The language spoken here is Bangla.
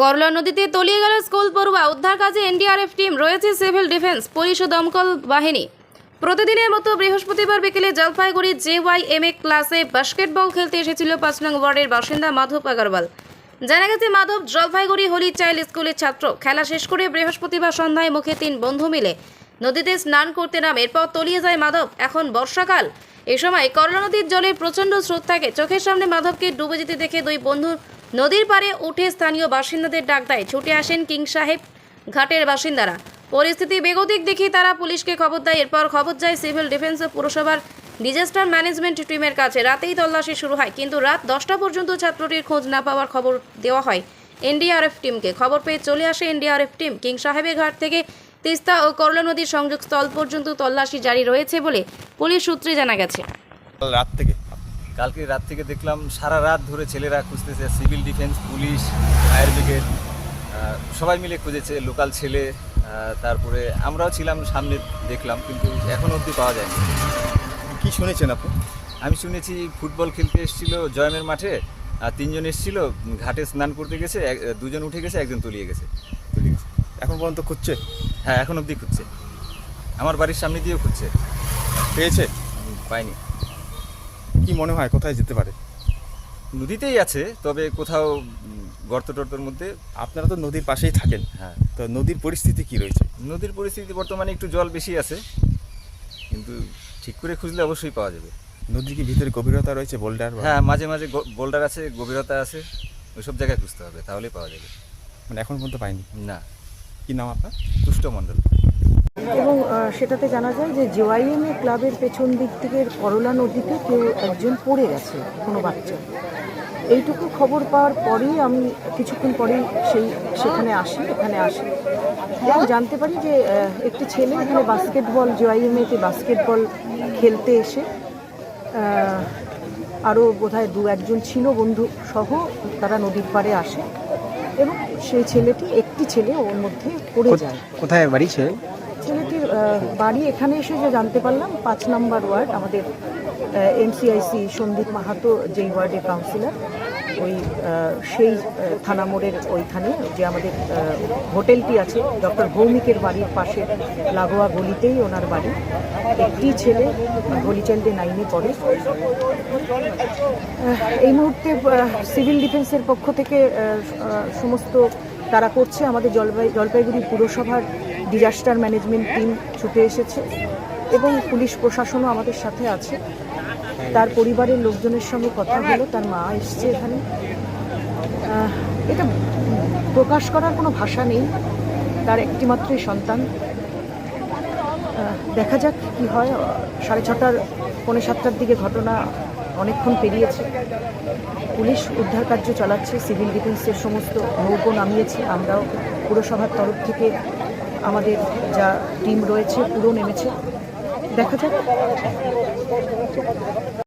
করলা নদীতে তলিয়ে গেল স্কুল পড়ুয়া উদ্ধার কাজে এনডিআরএফ টিম রয়েছে সিভিল ডিফেন্স, পুলিশ ও দমকল বাহিনী। প্রতিদিনের মতো বৃহস্পতিবার বিকেলে জলপাইগুড়ি জেওয়াইএমএ ক্লাসে বাস্কেটবল খেলতে এসেছিল পাঁচ নং ওয়ার্ডের বাসিন্দা মাধব আগরওয়াল জানা গেছে, মাধব জলপাইগুড়ি হোলি চাইল্ড স্কুলের ছাত্র। খেলা শেষ করে বৃহস্পতিবার সন্ধ্যায় মুখে তিন বন্ধু মিলে নদীতে স্নান করতে নাম। এরপর তলিয়ে যায় মাধব। এখন বর্ষাকাল। এ সময় করলা নদীর জলের প্রচণ্ড স্রোত থাকে। চোখের সামনে মাধবকে ডুবে যেতে দেখে দুই বন্ধু নদীর পাড়ে উঠে স্থানীয় বাসিন্দাদের ডাক দেয়। ছুটে আসেন কিং সাহেব, ঘাটের বাসিন্দারা। পরিস্থিতি বেগতিক দেখে তারা পুলিশকে খবর দেয়। এরপর খবর যায় সিভিল ডিফেন্স ও পুরসভার ডিজাস্টার ম্যানেজমেন্ট টিমের কাছে। রাতেই তল্লাশি শুরু হয়, কিন্তু রাত দশটা পর্যন্ত ছাত্রটির খোঁজ না পাওয়ার খবর দেওয়া হয় এনডিআরএফ টিমকে। খবর পেয়ে চলে আসে এনডিআরএফ টিম। কিং সাহেবের ঘাট থেকে তিস্তা ও করলা নদীর সংযোগস্থল পর্যন্ত তল্লাশি জারি রয়েছে বলে পুলিশ সূত্রে জানা গেছে। রাত থেকে কালকে রাত থেকে দেখলাম সারা রাত ধরে ছেলেরা খুঁজতেছে civil defence police fire brigade সবাই মিলে খুঁজেছে লোকাল ছেলে তারপরে আমরাও ছিলাম সামনে দেখলাম কিন্তু এখন অবধি পাওয়া যায়নি। কি শুনেছেন আপনি? আমি শুনেছি ফুটবল খেলতে এসেছিল জয়মের মাঠে আর তিনজন এসেছিল ঘাটে স্নান করতে গেছে দুজন উঠে গেছে একজন তলিয়ে গেছে। ঠিক আছে। এখন পর্যন্ত খুঁজছে? হ্যাঁ এখন অবধি খুঁজছে। আমার বাড়ির সামনে দিয়েও খুঁজছে। পেয়েছে? পাইনি। কি মনে হয় কোথায় যেতে পারে? নদীতেই আছে তবে কোথাও গর্ত টর্তর মধ্যে আপনারা তো নদীর পাশেই থাকেন। হ্যাঁ। তো নদীর পরিস্থিতি কি রয়েছে? নদীর পরিস্থিতি বর্তমানে একটু জল বেশি আছে কিন্তু ঠিক করে খুঁজলে অবশ্যই পাওয়া যাবে। নদীর কি ভিতরে গভীরতা রয়েছে বোল্ডার হ্যাঁ মাঝে মাঝে বোল্ডার আছে গভীরতা আছে ওইসব জায়গায় খুঁজতে হবে তাহলেই পাওয়া যাবে। মানে এখন পর্যন্ত পাইনি? না। কি নাম আপনার? তুষ্ট মণ্ডল। এবং সেটাতে জানা যায় যে জেওয়াইএমএ ক্লাবের পেছন দিক থেকে করলা নদীতে কেউ একজন পড়ে গেছে কোনো বাচ্চা। এইটুকু খবর পাওয়ার পরেই আমি কিছুক্ষণ পরেই সেই সেখানে আসি এখানে আসি। এবং জানতে পারি যে একটি ছেলে এখানে বাস্কেটবল জেওয়াইএমএতে বাস্কেটবল খেলতে এসে আরও বোধহয় দু একজন ছিল বন্ধু সহ তারা নদীর পাড়ে আসে এবং সেই ছেলেটি একটি ছেলে ওর মধ্যে পড়ে যায়। কোথায় বাড়ি ছেলে বাড়ি এখানে এসে যে জানতে পারলাম, পাঁচ নম্বর ওয়ার্ড আমাদের এমসিআইসি সন্দীপ মাহাতো, যেই ওয়ার্ডের কাউন্সিলর ওই সেই থানা মোড়ের ওইখানে যে আমাদের হোটেলটি আছে, ডক্টর ভৌমিকের বাড়ির পাশে লাগোয়া গলিতেই ওনার বাড়ি। একটি ছেলে হলিচাইল্ডে নাইনে পড়ে। এই মুহূর্তে সিভিল ডিফেন্সের পক্ষ থেকে সমস্ত তারা করছে আমাদের জলপাই, জলপাইগুড়ি পুরসভার ডিজাস্টার ম্যানেজমেন্ট টিম ছুটে এসেছে এবং পুলিশ প্রশাসনও আমাদের সাথে আছে। তার পরিবারের লোকজনের সঙ্গে কথা হলো তার মা এসছে এখানে। এটা প্রকাশ করার কোনো ভাষা নেই। তার একটিমাত্রই সন্তান। দেখা যাক কি হয়। সাড়ে ছটার পৌনে সাতটার দিকে ঘটনা অনেকক্ষণ পেরিয়েছে। পুলিশ উদ্ধার কার্য চালাচ্ছে সিভিল ডিফেন্সের সমস্ত নৌকো নামিয়েছে। আমরাও পুরসভার তরফ থেকে আমাদের যা টিম রয়েছে পুরো নেমেছে। দেখা যাক।